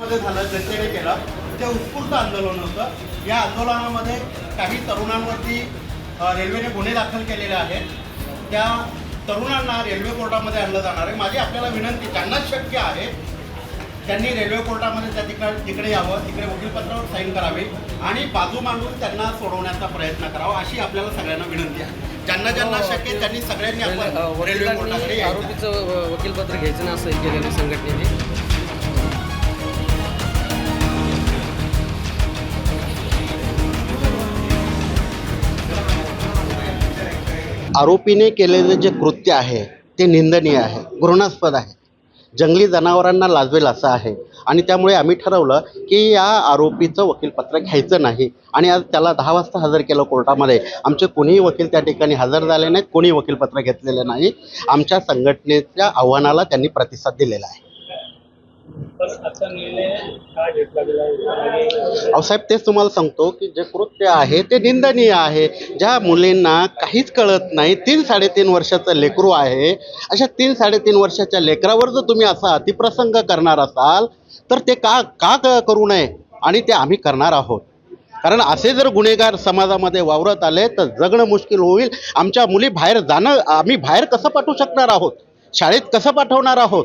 मध्ये झालं जनतेने केलं ते उत्स्फूर्त आंदोलन होतं. या आंदोलनामध्ये काही तरुणांवरती रेल्वेने गुन्हे दाखल केलेले आहेत. त्या तरुणांना रेल्वे कोर्टामध्ये आणलं जाणार आहे. माझी आपल्याला विनंती ज्यांना शक्य आहे त्यांनी रेल्वे कोर्टामध्ये त्या तिकडे तिकडे यावं तिकडे वकीलपत्रावर साईन करावी आणि बाजू मांडून त्यांना सोडवण्याचा प्रयत्न करावा अशी आपल्याला सगळ्यांना विनंती आहे. ज्यांना ज्यांना शक्य आहे त्यांनी सगळ्यांनी अ, आपण रेल्वे कोर्टाकडे आरोपीचं वकीलपत्र घ्यायचं ना असं केलेलं संघटनेने. आरोपीने केलेलं जे कृत्य आहे ते निंदनीय आहे घृणास्पद आहे. जंगली जनावरांना लाजवेल असं आहे. आणि त्यामुळे आम्ही ठरवलं की या आरोपीचं वकीलपत्र घ्यायचं नाही. आणि आज त्याला दहा वाजता हजर केलं कोर्टामध्ये. आमचे कोणीही वकील त्या ठिकाणी हजर झाले नाहीत कोणी वकीलपत्र घेतलेलं नाही. आमच्या संघटनेच्या आव्हानाला त्यांनी प्रतिसाद दिलेला आहे. साहेब तेच तुम्हाला सांगतो की जे कृत्य आहे ते निंदनीय आहे. ज्या मुलींना काहीच कळत नाही तीन साडेतीन वर्षाचं लेकरू आहे अशा तीन साडेतीन वर्षाच्या लेकरावर जर तुम्ही असा अतिप्रसंग करणार असाल तर ते का का करू नये? आणि ते आम्ही करणार आहोत. कारण असे जर गुन्हेगार समाजामध्ये वावरत आले तर जगणं मुश्किल होईल. आमच्या मुली बाहेर जाणं आम्ही बाहेर कसं पाठवू शकणार आहोत? शाळेत कसं पाठवणार आहोत?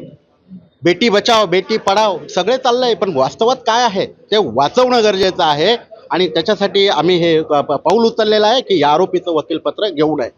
बेटी बचाव बेटी पढाव सगळे चाललंय पण वास्तवात काय आहे? ते वाचवणं गरजेचं आहे. आणि त्याच्यासाठी आम्ही हे प- पाऊल उचललेलं आहे की या आरोपीचं वकीलपत्र घेऊ नये.